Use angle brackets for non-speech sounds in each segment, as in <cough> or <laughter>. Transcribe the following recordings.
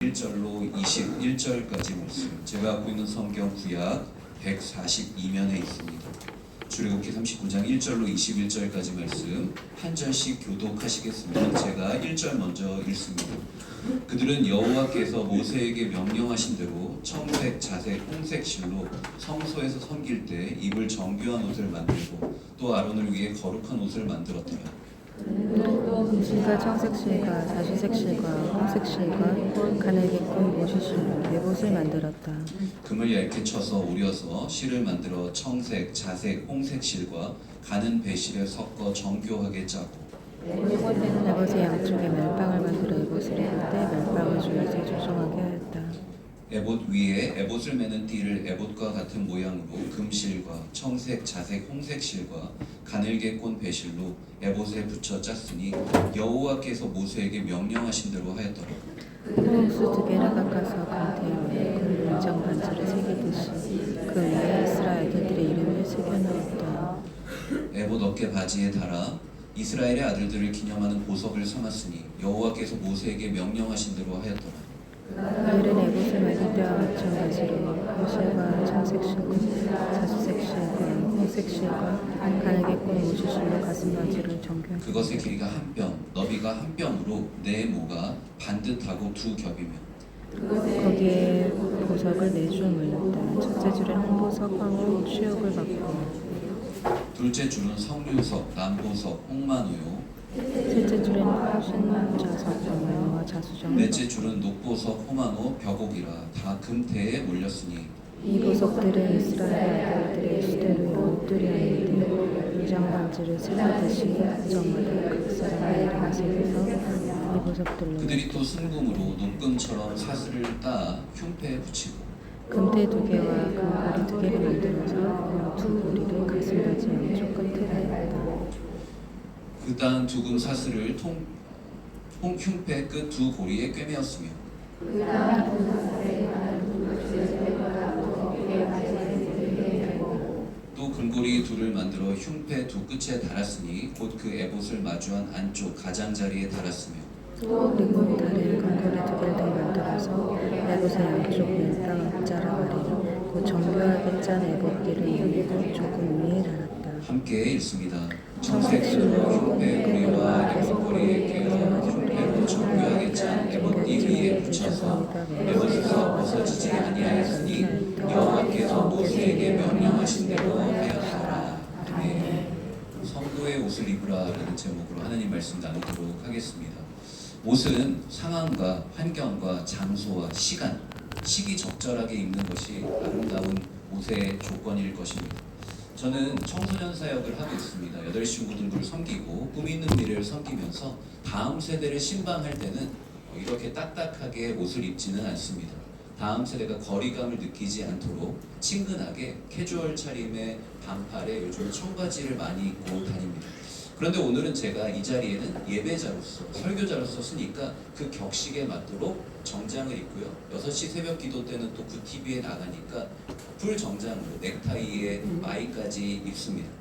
1절로 21절까지 말씀. 제가 갖고 있는 성경 구약 142면에 있습니다. 출애굽기 39장 1절로 21절까지 말씀 한 절씩 교독하시겠습니다. 제가 1절 먼저 읽습니다. 그들은 여호와께서 모세에게 명령하신 대로 청색, 자색, 홍색 실로 성소에서 섬길 때 입을 정교한 옷을 만들고 또 아론을 위해 거룩한 옷을 만들었더라. 실과 청색실과 자주색실과 홍색실과 가늘게 꾼 모시실로 외봇을 만들었다. 금을 얇게 쳐서 오려서 실을 만들어 청색, 자색, 홍색 실과 가는 배실에 섞어 정교하게 짜고 에봇의 양쪽에 멜빵을 만들어 에봇을 입을 때 멜빵을 줄여서 조정하게 하였다. 에봇 위에 에봇을 매는 띠를 에봇과 같은 모양으로 금실과 청색, 자색, 홍색 실과 가늘게 꼰 배실로 에봇에 붙여 짰으니 여호와께서 모세에게 명령하신 대로 하였더라. 홍수 두 개를 깎아서 금태에 그 문장 반지를 새기듯이 그 위에 이스라엘 들의 이름을 새겨놓았다. 에봇 어깨 바지에 달아 이스라엘의 아들들을 기념하는 보석을 삼았으니 여호와께서 모세에게 명령하신 대로 하였더라. 이들은 에봇을 만들 때와 마찬가지로 호실과 청색실과 자주색실과 홍색실과 가늘게 꾼 모시실로 가슴바지를 정교하게 그것의 길이가 한 뼘, 너비가 한 뼘으로 네 모가 반듯하고 두 겹이며 거기에 보석을 네줄 물렸다. 첫째 줄에 홍보석, 황후, 취욕을 받고 둘째 줄은 성류석, 남보석, 홍만호요. 셋째 줄에는 호신자석, 광화와 자수정. 넷째 줄은 녹보석, 호만호, 벽옥이라 다 금태에 몰렸으니 이 보석들은 이스라엘 아들들의 시대로 옷들이었는데 위장 반지를 슬라듯이 정마다 각 사람의 새겨서 이 보석들로 그들이 또 순금으로 눈금처럼 사슬을 따 흉패에 붙이고 금태 두 개와 금고리 두 개를 만들어서 그두 고리를 가슴바지 양쪽 끝에 달았다. 그다음 두금 사슬을 통, 통 흉패 끝 두 고리에 꿰매었으며 또 금고리 둘을 만들어 흉패 두 끝에 달았으니 곧 그 에봇을 마주한 안쪽 가장자리에 달았으며 다른 금고리 두 개를 더 만들어서 에봇의 양쪽 멜빵 앞자락 아래로 그 정교하게 짠 에봇띠를 올리고 조금 위에 달았다. 함께 읽습니다. 청색수로 흉패 고리와 에봇 고리에 깨어 흉패로 정교하게 짠 에봇띠 위에 붙여서 에봇에서 벗어지지 아니하였으니 여호와께서 모세에게 명령하신 대로 하였더라. 아멘. 성도의 옷을 입으라라는 제목으로 하나님 말씀 나누도록 하겠습니다. 옷은 상황과 환경과 장소와 시간, 시기 적절하게 입는 것이 아름다운 옷의 조건일 것입니다. 저는 청소년 사역을 하고 있습니다. 여덟 친구들을 섬기고 꿈 있는 미래를 섬기면서 다음 세대를 신방할 때는 이렇게 딱딱하게 옷을 입지는 않습니다. 다음 세대가 거리감을 느끼지 않도록 친근하게 캐주얼 차림의 반팔에 요즘 청바지를 많이 입고 다닙니다. 그런데 오늘은 제가 이 자리에는 예배자로서 설교자로서 쓰니까 그 격식에 맞도록 정장을 입고요. 6시 새벽 기도 때는 또 구TV에 나가니까 풀 정장으로 넥타이에 마이까지 입습니다.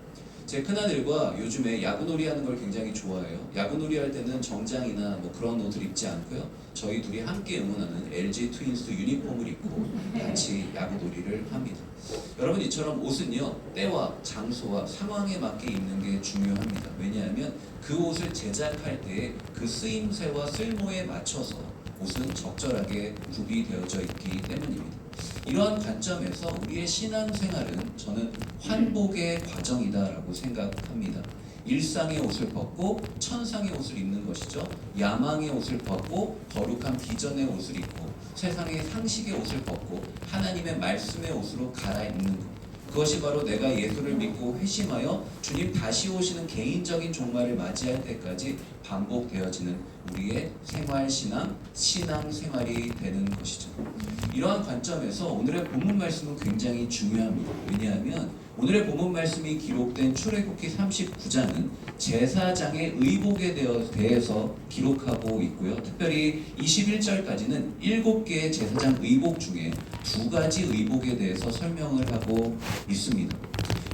제 큰아들과 요즘에 야구놀이 하는 걸 굉장히 좋아해요. 야구놀이 할 때는 정장이나 뭐 그런 옷을 입지 않고요. 저희 둘이 함께 응원하는 LG 트윈스 유니폼을 입고 같이 야구놀이를 합니다. 여러분 이처럼 옷은요 때와 장소와 상황에 맞게 입는 게 중요합니다. 왜냐하면 그 옷을 제작할 때 그 쓰임새와 쓸모에 맞춰서 옷은 적절하게 구비되어져 있기 때문입니다. 이러한 관점에서 우리의 신앙 생활은 저는 환복의 과정이다라고 생각합니다. 일상의 옷을 벗고 천상의 옷을 입는 것이죠. 야망의 옷을 벗고 거룩한 비전의 옷을 입고 세상의 상식의 옷을 벗고 하나님의 말씀의 옷으로 갈아입는 것. 그것이 바로 내가 예수를 믿고 회심하여 주님 다시 오시는 개인적인 종말을 맞이할 때까지 반복되어지는 우리의 생활 신앙, 신앙 생활이 되는 것이죠. 이러한 관점에서 오늘의 본문 말씀은 굉장히 중요합니다. 왜냐하면 오늘의 본문 말씀이 기록된 출애굽기 39장은 제사장의 의복에 대해서 기록하고 있고요. 특별히 21절까지는 7개의 제사장 의복 중에 두 가지 의복에 대해서 설명을 하고 있습니다.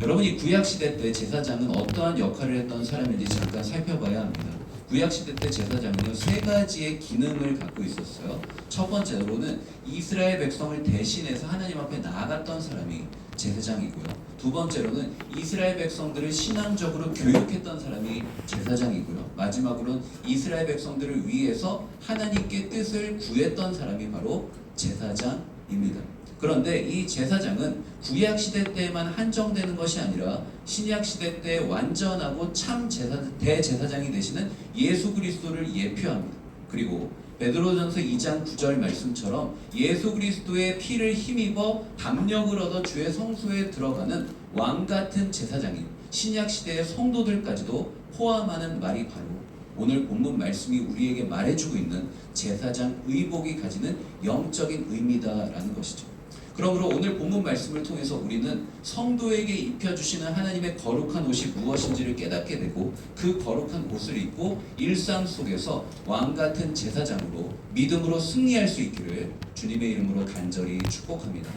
여러분 이 구약 시대 때 제사장은 어떠한 역할을 했던 사람인지 잠깐 살펴봐야 합니다. 구약 시대 때 제사장은요 세 가지의 기능을 갖고 있었어요. 첫 번째로는 이스라엘 백성을 대신해서 하나님 앞에 나아갔던 사람이 제사장이고요. 두 번째로는 이스라엘 백성들을 신앙적으로 교육했던 사람이 제사장이고요. 마지막으로는 이스라엘 백성들을 위해서 하나님께 뜻을 구했던 사람이 바로 제사장 입니다. 그런데 이 제사장은 구약 시대 때만 한정되는 것이 아니라 신약 시대 때 완전하고 참 제사, 대제사장이 되시는 예수 그리스도를 예표합니다. 그리고 베드로전서 2장 9절 말씀처럼 예수 그리스도의 피를 힘입어 담력을 얻어 주의 성소에 들어가는 왕 같은 제사장인 신약 시대의 성도들까지도 포함하는 말이 바로 오늘 본문 말씀이 우리에게 말해주고 있는 제사장 의복이 가지는 영적인 의미다라는 것이죠. 그러므로 오늘 본문 말씀을 통해서 우리는 성도에게 입혀주시는 하나님의 거룩한 옷이 무엇인지를 깨닫게 되고 그 거룩한 옷을 입고 일상 속에서 왕 같은 제사장으로 믿음으로 승리할 수 있기를 주님의 이름으로 간절히 축복합니다.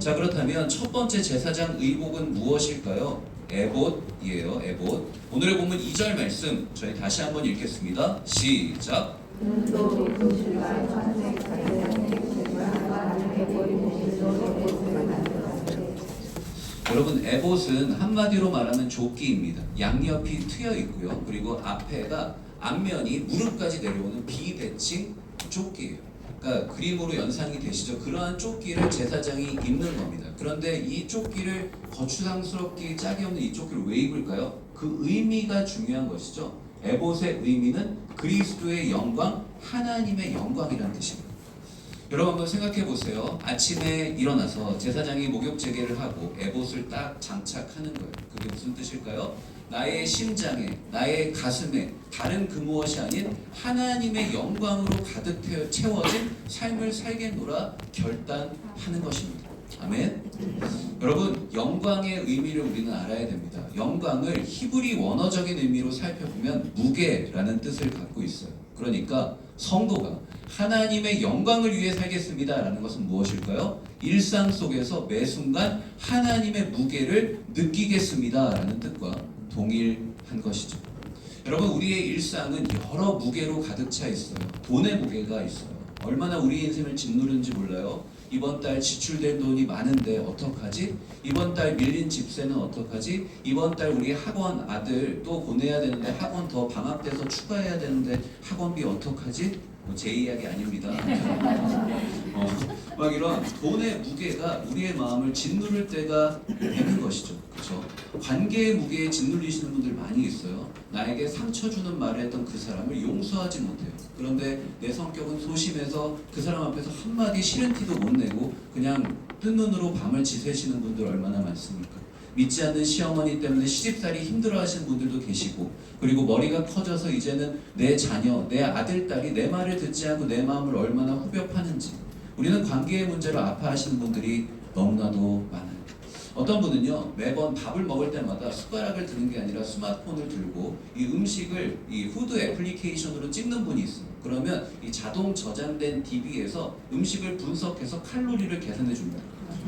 자 그렇다면 첫 번째 제사장 의복은 무엇일까요? 에봇이에요. 에봇. 오늘의 본문 2절 말씀 저희 다시 한번 읽겠습니다. 시작. 여러분 에봇은 한마디로 말하면 조끼입니다. 양옆이 트여 있고요. 그리고 앞에가 앞면이 무릎까지 내려오는 비대칭 조끼예요. 그러니까 그림으로 연상이 되시죠. 그러한 조끼를 제사장이 입는 겁니다. 그런데 이 조끼를 거추장스럽게 짝이 없는 이 조끼를 왜 입을까요? 그 의미가 중요한 것이죠. 에봇의 의미는 그리스도의 영광, 하나님의 영광이라는 뜻입니다. 여러분 한번 생각해 보세요. 아침에 일어나서 제사장이 목욕 제개를 하고 에봇을 딱 장착하는 거예요. 그게 무슨 뜻일까요? 나의 심장에, 나의 가슴에 다른 그 무엇이 아닌 하나님의 영광으로 가득 채워진 삶을 살겠노라 결단하는 것입니다. 아멘. 여러분 영광의 의미를 우리는 알아야 됩니다. 영광을 히브리 원어적인 의미로 살펴보면 무게라는 뜻을 갖고 있어요. 그러니까 성도가 하나님의 영광을 위해 살겠습니다라는 것은 무엇일까요? 일상 속에서 매 순간 하나님의 무게를 느끼겠습니다라는 뜻과 동일한 것이죠. 여러분 우리의 일상은 여러 무게로 가득 차 있어요. 돈의 무게가 있어요. 얼마나 우리 인생을 짓누르는지 몰라요. 이번 달 지출된 돈이 많은데 어떡하지? 이번 달 밀린 집세는 어떡하지? 이번 달 우리 학원 아들 또 보내야 되는데 학원 더 방학 돼서 추가해야 되는데 학원비 어떡하지? 뭐 제 이야기 아닙니다. <laughs> 어, 막 이런 돈의 무게가 우리의 마음을 짓누를 때가 되는 것이죠. 그렇죠? 관계의 무게에 짓눌리시는 분들 많이 있어요. 나에게 상처 주는 말을 했던 그 사람을 용서하지 못해요. 그런데 내 성격은 소심해서 그 사람 앞에서 한마디 싫은 티도 못 내고 그냥 뜬 눈으로 밤을 지새시는 분들 얼마나 많습니까? 믿지 않는 시어머니 때문에 시집살이 힘들어하시는 분들도 계시고 그리고 머리가 커져서 이제는 내 자녀, 내 아들, 딸이 내 말을 듣지 않고 내 마음을 얼마나 후벼 파는지 우리는 관계의 문제로 아파하시는 분들이 너무나도 많아요. 어떤 분은요 매번 밥을 먹을 때마다 숟가락을 드는 게 아니라 스마트폰을 들고 이 음식을 이 후드 애플리케이션으로 찍는 분이 있어요. 그러면 이 자동 저장된 DB에서 음식을 분석해서 칼로리를 계산해 줍니다.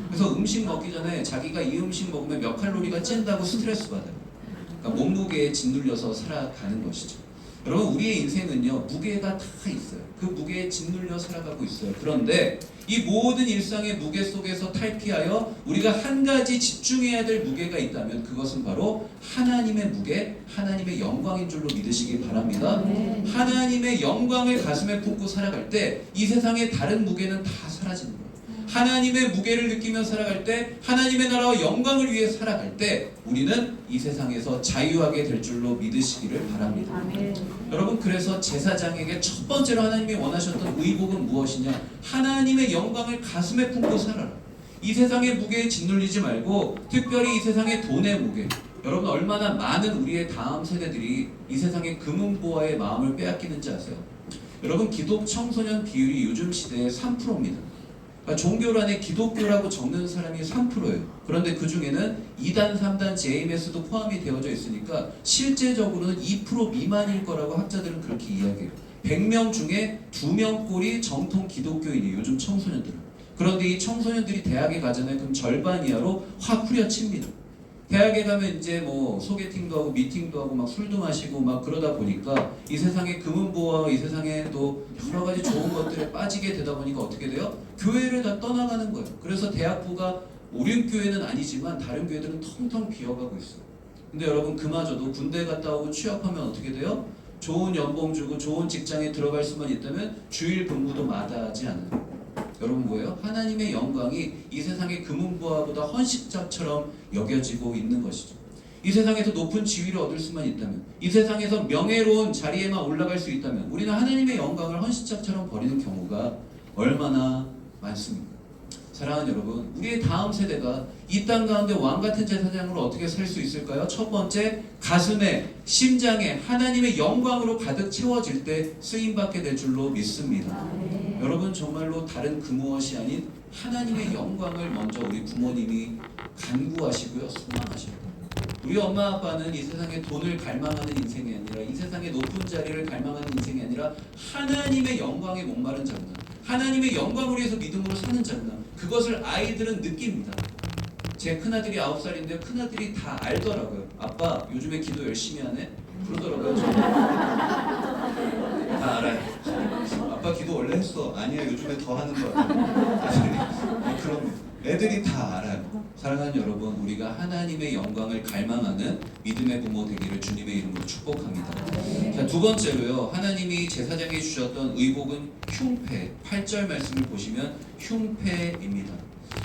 그래서 음식 먹기 전에 자기가 이 음식 먹으면 몇 칼로리가 찐다고 스트레스 받아요. 그러니까 몸무게에 짓눌려서 살아가는 것이죠. 여러분 우리의 인생은요 무게가 다 있어요. 그 무게에 짓눌려 살아가고 있어요. 그런데 이 모든 일상의 무게 속에서 탈피하여 우리가 한 가지 집중해야 될 무게가 있다면 그것은 바로 하나님의 무게, 하나님의 영광인 줄로 믿으시기 바랍니다. 하나님의 영광을 가슴에 품고 살아갈 때 이 세상의 다른 무게는 다 사라지는 거예요. 하나님의 무게를 느끼며 살아갈 때 하나님의 나라와 영광을 위해 살아갈 때 우리는 이 세상에서 자유하게 될 줄로 믿으시기를 바랍니다. 여러분 그래서 제사장에게 첫 번째로 하나님이 원하셨던 의복은 무엇이냐? 하나님의 영광을 가슴에 품고 살아라. 이 세상의 무게에 짓눌리지 말고 특별히 이 세상의 돈의 무게. 여러분 얼마나 많은 우리의 다음 세대들이 이 세상의 금은보화의 마음을 빼앗기는지 아세요? 여러분 기독 청소년 비율이 요즘 시대의 3%입니다. 그러니까 종교란에 기독교라고 적는 사람이 3%예요. 그런데 그 중에는 2단, 3단, JMS도 포함이 되어져 있으니까 실제적으로는 2% 미만일 거라고 학자들은 그렇게 이야기해요. 100명 중에 2명 꼴이 정통 기독교인이에요. 요즘 청소년들은. 그런데 이 청소년들이 대학에 가잖아요. 그럼 절반 이하로 확 후려칩니다. 대학에 가면 이제 뭐 소개팅도 하고 미팅도 하고 막 술도 마시고 막 그러다 보니까 이 세상에 금은보와 이 세상에 또 여러 가지 좋은 것들에 빠지게 되다 보니까 어떻게 돼요? 교회를 다 떠나가는 거예요. 그래서 대학부가 오륜교회는 아니지만 다른 교회들은 텅텅 비어가고 있어요. 근데 여러분 그마저도 군대 갔다 오고 취업하면 어떻게 돼요? 좋은 연봉 주고 좋은 직장에 들어갈 수만 있다면 주일 근무도 마다하지 않아요. 여러분 뭐예요? 하나님의 영광이 이 세상의 금은보화보다 헌식자처럼 여겨지고 있는 것이죠. 이 세상에서 높은 지위를 얻을 수만 있다면, 이 세상에서 명예로운 자리에만 올라갈 수 있다면, 우리는 하나님의 영광을 헌식자처럼 버리는 경우가 얼마나 많습니까? 사랑하는 여러분, 우리의 다음 세대가 이 땅 가운데 왕 같은 제사장으로 어떻게 살 수 있을까요? 첫 번째, 가슴에, 심장에 하나님의 영광으로 가득 채워질 때 쓰임 받게 될 줄로 믿습니다. 여러분 정말로 다른 그 무엇이 아닌 하나님의 영광을 먼저 우리 부모님이 간구하시고요, 소망하시고. 우리 엄마 아빠는 이 세상에 돈을 갈망하는 인생이 아니라 이 세상의 높은 자리를 갈망하는 인생이 아니라 하나님의 영광에 목마른 자구나. 하나님의 영광을 위해서 믿음으로 사는 자구나. 그것을 아이들은 느낍니다. 제 큰아들이 아홉 살인데 큰아들이 다 알더라고요. 아빠 요즘에 기도 열심히 하네. 그러더라고요. 다 알아요. 아빠 기도 원래 했어. 아니야 요즘에 더 하는 거야. 그럼 애들이 다 알아요. 사랑하는 여러분, 우리가 하나님의 영광을 갈망하는 믿음의 부모 되기를 주님의 이름으로 축복합니다. 자, 두 번째로요. 하나님이 제사장에 주셨던 의복은 흉패. 8절 말씀을 보시면 흉패입니다.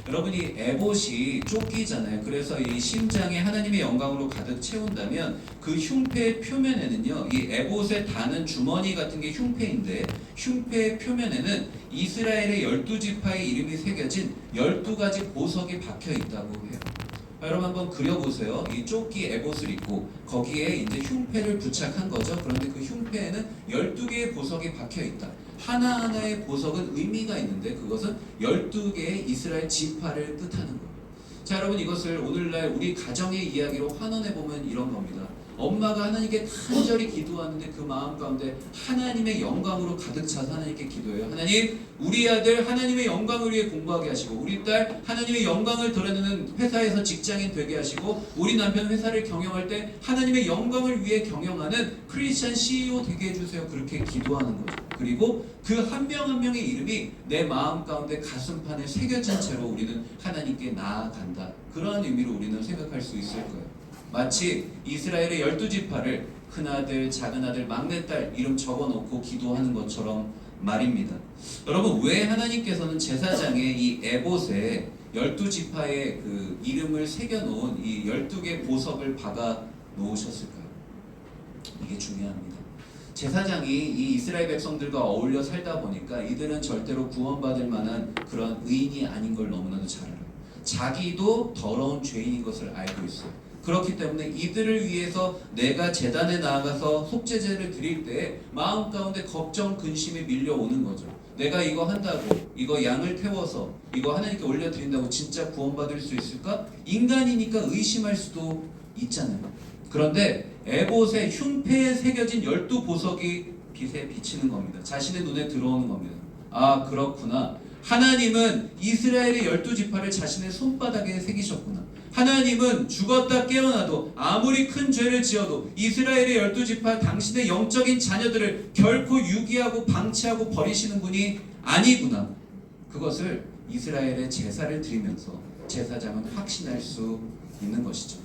여러분이 에봇이 조끼잖아요. 그래서 이 심장에 하나님의 영광으로 가득 채운다면 그 흉패의 표면에는요, 이 에봇에 다는 주머니 같은 게 흉패인데 흉패의 표면에는 이스라엘의 열두 지파의 이름이 새겨진 열두 가지 보석이 박혀 있다고 해요. 자, 여러분 한번 그려보세요. 이 조끼 에봇을 입고 거기에 이제 흉패를 부착한 거죠. 그런데 그 흉패에는 12개의 보석이 박혀 있다. 하나하나의 보석은 의미가 있는데 그것은 12개의 이스라엘 지파를 뜻하는 거예요. 자, 여러분 이것을 오늘날 우리 가정의 이야기로 환원해 보면 이런 겁니다. 엄마가 하나님께 간절히 기도하는데 그 마음 가운데 하나님의 영광으로 가득 차서 하나님께 기도해요. 하나님, 우리 아들 하나님의 영광을 위해 공부하게 하시고, 우리 딸 하나님의 영광을 드러내는 회사에서 직장인 되게 하시고, 우리 남편 회사를 경영할 때 하나님의 영광을 위해 경영하는 크리스천 CEO 되게 해주세요. 그렇게 기도하는 거죠. 그리고 그 한명한 명의 이름이 내 마음 가운데 가슴판에 새겨진 채로 우리는 하나님께 나아간다. 그러한 의미로 우리는 생각할 수 있을 거예요. 마치 이스라엘의 열두 지파를 큰아들, 작은아들, 막내딸 이름 적어놓고 기도하는 것처럼 말입니다. 여러분 왜 하나님께서는 제사장의 이 에봇에 열두 지파의 그 이름을 새겨놓은 이 열두 개 보석을 박아 놓으셨을까요? 이게 중요합니다. 제사장이 이 이스라엘 백성들과 어울려 살다 보니까 이들은 절대로 구원받을 만한 그런 의인이 아닌 걸 너무나도 잘 알아요. 자기도 더러운 죄인인 것을 알고 있어요. 그렇기 때문에 이들을 위해서 내가 재단에 나아가서 속죄제를 드릴 때 마음 가운데 걱정, 근심이 밀려오는 거죠. 내가 이거 한다고 이거 양을 태워서 이거 하나님께 올려드린다고 진짜 구원받을 수 있을까? 인간이니까 의심할 수도 있잖아요. 그런데 에봇의 흉패에 새겨진 열두 보석이 빛에 비치는 겁니다. 자신의 눈에 들어오는 겁니다. 아 그렇구나. 하나님은 이스라엘의 열두 지파를 자신의 손바닥에 새기셨구나. 하나님은 죽었다 깨어나도 아무리 큰 죄를 지어도 이스라엘의 열두 지파 당신의 영적인 자녀들을 결코 유기하고 방치하고 버리시는 분이 아니구나. 그것을 이스라엘의 제사를 드리면서 제사장은 확신할 수 있는 것이죠.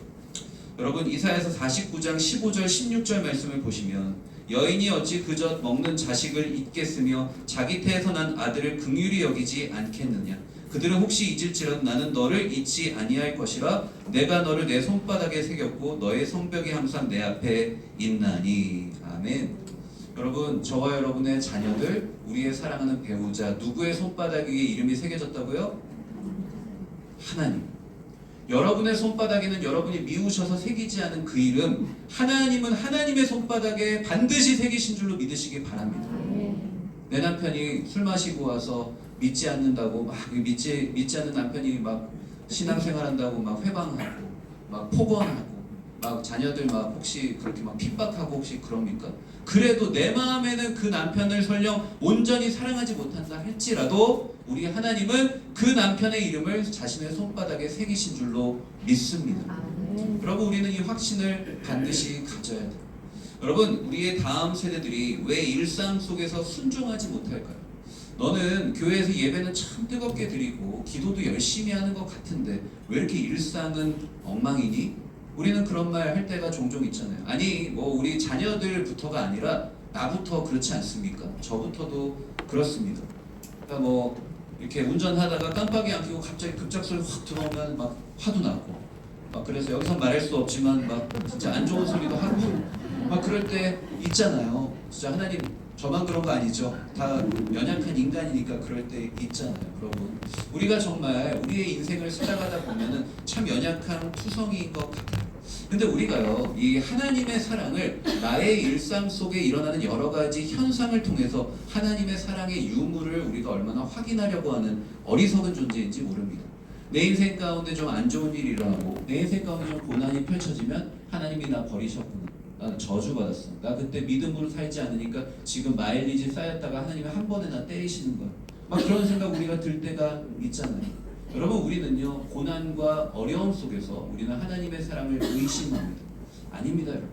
여러분 이사야서 49장 15절 16절 말씀을 보시면 여인이 어찌 그저 먹는 자식을 잊겠으며 자기 태에서 난 아들을 긍휼히 여기지 않겠느냐? 그들은 혹시 잊을지라도 나는 너를 잊지 아니할 것이라 내가 너를 내 손바닥에 새겼고 너의 성벽이 항상 내 앞에 있나니. 아멘. 여러분 저와 여러분의 자녀들 우리의 사랑하는 배우자 누구의 손바닥 위에 이름이 새겨졌다고요? 하나님 여러분의 손바닥에는 여러분이 미우셔서 새기지 않은 그 이름 하나님은 하나님의 손바닥에 반드시 새기신 줄로 믿으시기 바랍니다. 내 남편이 술 마시고 와서 믿지 않는다고 막 믿지 믿지 않는 남편이 막 신앙생활한다고 막 회방하고 막 폭언하고 막 자녀들 막 혹시 그렇게 막 핍박하고 혹시 그럽니까? 그래도 내 마음에는 그 남편을 설령 온전히 사랑하지 못한다 할지라도 우리 하나님은 그 남편의 이름을 자신의 손바닥에 새기신 줄로 믿습니다. 아멘. 여러분 우리는 이 확신을 반드시 가져야 돼요. 여러분 우리의 다음 세대들이 왜 일상 속에서 순종하지 못할까요? 너는 교회에서 예배는 참 뜨겁게 드리고 기도도 열심히 하는 것 같은데 왜 이렇게 일상은 엉망이니? 우리는 그런 말 할 때가 종종 있잖아요. 아니 뭐 우리 자녀들부터가 아니라 나부터 그렇지 않습니까? 저부터도 그렇습니다. 그러니까 뭐 이렇게 운전하다가 깜빡이 안 켜고 갑자기 급작소리 확 들어오면 막 화도 나고 막 그래서 여기서 말할 수 없지만 막 진짜 안 좋은 소리도 하고 막 그럴 때 있잖아요. 진짜 하나님 저만 그런 거 아니죠? 다 연약한 인간이니까 그럴 때 있잖아요, 여러분. 우리가 정말 우리의 인생을 살아가다 보면은 참 연약한 투성이인 것 같아요. 근데 우리가요, 이 하나님의 사랑을 나의 일상 속에 일어나는 여러 가지 현상을 통해서 하나님의 사랑의 유무를 우리가 얼마나 확인하려고 하는 어리석은 존재인지 모릅니다. 내 인생 가운데 좀 안 좋은 일이 일어나고 내 인생 가운데 좀 고난이 펼쳐지면 하나님이 나 버리셨구나. 나는 저주받았어. 나 그때 믿음으로 살지 않으니까 지금 마일리지 쌓였다가 하나님이 한 번에 나 때리시는 거야. 막 그런 생각 우리가 들 때가 있잖아요. 여러분 우리는요 고난과 어려움 속에서 우리는 하나님의 사랑을 의심합니다. 아닙니다, 여러분.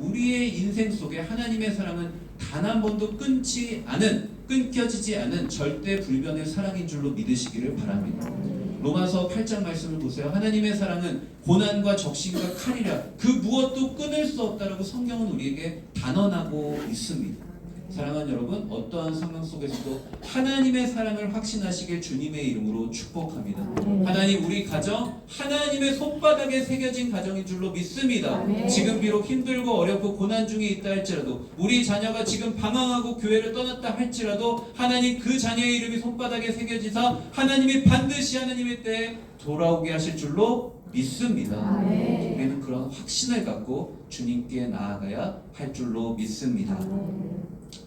우리의 인생 속에 하나님의 사랑은 단 한 번도 끊지 않은 끊겨지지 않은 절대 불변의 사랑인 줄로 믿으시기를 바랍니다. 로마서 8장 말씀을 보세요. 하나님의 사랑은 고난과 적신과 칼이라 그 무엇도 끊을 수 없다라고 성경은 우리에게 단언하고 있습니다. 사랑하는 여러분, 어떠한 상황 속에서도 하나님의 사랑을 확신하시길 주님의 이름으로 축복합니다. 하나님 우리 가정 하나님의 손바닥에 새겨진 가정인 줄로 믿습니다. 아멘. 지금 비록 힘들고 어렵고 고난 중에 있다 할지라도 우리 자녀가 지금 방황하고 교회를 떠났다 할지라도 하나님 그 자녀의 이름이 손바닥에 새겨지사 하나님이 반드시 하나님의 때에 돌아오게 하실 줄로 믿습니다. 아멘. 우리는 그런 확신을 갖고 주님께 나아가야 할 줄로 믿습니다.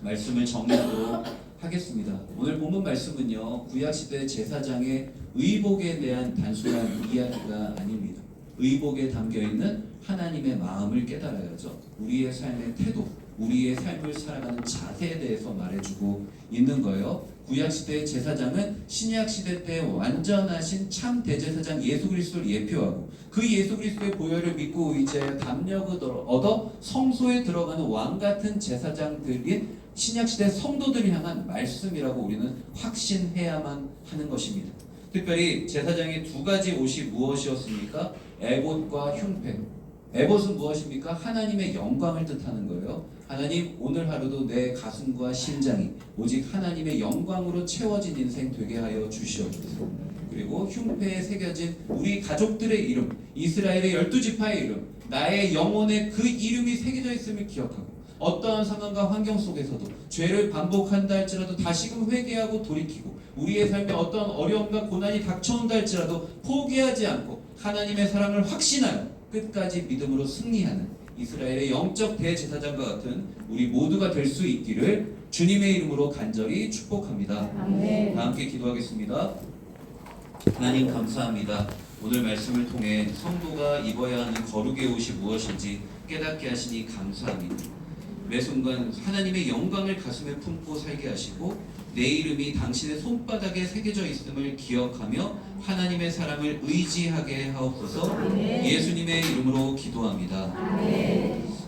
말씀을 정리하도록 하겠습니다. 오늘 본문 말씀은요 구약 시대 제사장의 의복에 대한 단순한 이야기가 아닙니다. 의복에 담겨 있는 하나님의 마음을 깨달아야죠. 우리의 삶의 태도, 우리의 삶을 살아가는 자세에 대해서 말해주고 있는 거예요. 구약 시대 제사장은 신약 시대 때 완전하신 참 대제사장 예수 그리스도를 예표하고 그 예수 그리스도의 보혈을 믿고 의지하여 담력을 얻어 성소에 들어가는 왕 같은 제사장들인 신약 시대 성도들을 향한 말씀이라고 우리는 확신해야만 하는 것입니다. 특별히 제사장의 두 가지 옷이 무엇이었습니까? 에봇과 흉패. 에봇은 무엇입니까? 하나님의 영광을 뜻하는 거예요. 하나님 오늘 하루도 내 가슴과 심장이 오직 하나님의 영광으로 채워진 인생 되게 하여 주시옵소서. 그리고 흉패에 새겨진 우리 가족들의 이름, 이스라엘의 열두 지파의 이름, 나의 영혼에 그 이름이 새겨져 있음을 기억하고 어떠한 상황과 환경 속에서도 죄를 반복한다 할지라도 다시금 회개하고 돌이키고 우리의 삶에 어떠한 어려움과 고난이 닥쳐온다 할지라도 포기하지 않고 하나님의 사랑을 확신하여 끝까지 믿음으로 승리하는 이스라엘의 영적 대제사장과 같은 우리 모두가 될 수 있기를 주님의 이름으로 간절히 축복합니다. 아멘. 다 함께 기도하겠습니다. 하나님 감사합니다. 오늘 말씀을 통해 성도가 입어야 하는 거룩의 옷이 무엇인지 깨닫게 하시니 감사합니다. 매 순간 하나님의 영광을 가슴에 품고 살게 하시고 내 이름이 당신의 손바닥에 새겨져 있음을 기억하며 하나님의 사랑을 의지하게 하옵소서 예수님의 이름으로 기도합니다.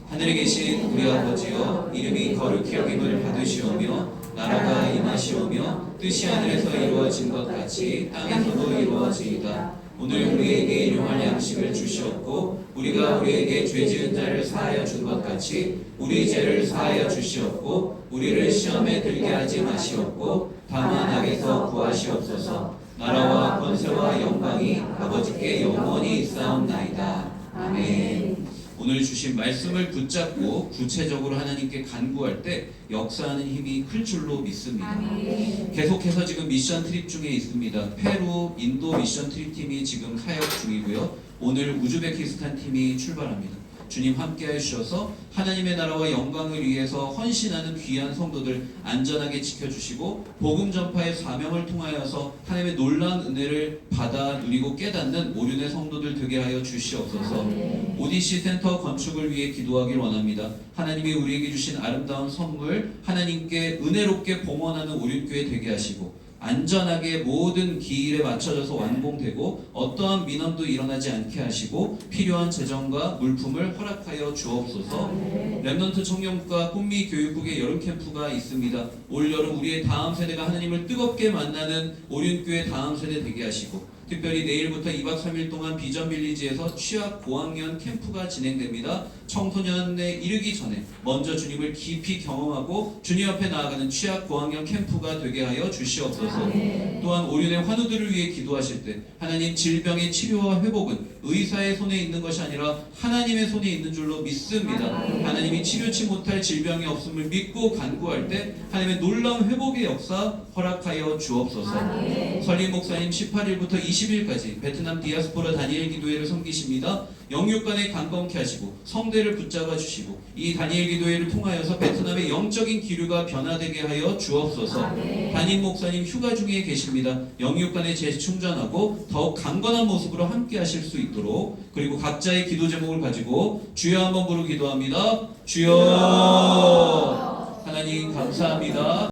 하늘에 계신 우리 아버지여 이름이 거룩히 여김을 받으시오며 나라가 임하시오며 뜻이 하늘에서 이루어진 것 같이 땅에서도 이루어지이다. 오늘 우리에게 일용할 양식을 주시옵고 우리가 우리에게 죄 지은 자를 사하여 준 것 같이 우리 죄를 사하여 주시옵고 우리를 시험에 들게 하지 마시옵고 다만 악에서 구하시옵소서 나라와 권세와 영광이 아버지께 영원히 있사옵나이다. 아멘. 오늘 주신 말씀을 붙잡고 구체적으로 하나님께 간구할 때 역사하는 힘이 클 줄로 믿습니다. 계속해서 지금 미션 트립 중에 있습니다. 페루, 인도 미션 트립 팀이 지금 사역 중이고요. 오늘 우즈베키스탄 팀이 출발합니다. 주님 함께 해 주셔서 하나님의 나라와 영광을 위해서 헌신하는 귀한 성도들 안전하게 지켜주시고 복음 전파의 사명을 통하여서 하나님의 놀라운 은혜를 받아 누리고 깨닫는 오륜의 성도들 되게 하여 주시옵소서. 오디시 센터 건축을 위해 기도하길 원합니다. 하나님이 우리에게 주신 아름다운 선물 하나님께 은혜롭게 봉헌하는 오륜교회 되게 하시고 안전하게 모든 기일에 맞춰져서 완공되고 어떠한 민원도 일어나지 않게 하시고 필요한 재정과 물품을 허락하여 주옵소서. 랩넌트 청년국과 꿈미 교육국의 여름 캠프가 있습니다. 올 여름 우리의 다음 세대가 하나님을 뜨겁게 만나는 오륜교회 다음 세대 되게 하시고 특별히 내일부터 2박 3일 동안 비전 빌리지에서 취학 고학년 캠프가 진행됩니다. 청소년에 이르기 전에 먼저 주님을 깊이 경험하고 주님 앞에 나아가는 취학 고학년 캠프가 되게 하여 주시옵소서. 또한 오륜의 환우들을 위해 기도하실 때 하나님 질병의 치료와 회복은 의사의 손에 있는 것이 아니라 하나님의 손에 있는 줄로 믿습니다. 하나님이 치료치 못할 질병이 없음을 믿고 간구할 때 하나님의 놀라운 회복의 역사 허락하여 주옵소서. 설림 목사님 18일부터 20 일까지 베트남 디아스포라 다니엘 기도회를 섬기십니다. 영육간에 강건케 하시고 성대를 붙잡아 주시고 이 다니엘 기도회를 통하여서 베트남의 영적인 기류가 변화되게 하여 주옵소서. 담임 목사님 휴가 중에 계십니다. 영육간에 재충전하고 더욱 강건한 모습으로 함께 하실 수 있도록 그리고 각자의 기도 제목을 가지고 주여 한번 부르 기도합니다. 주여 하나님 감사합니다.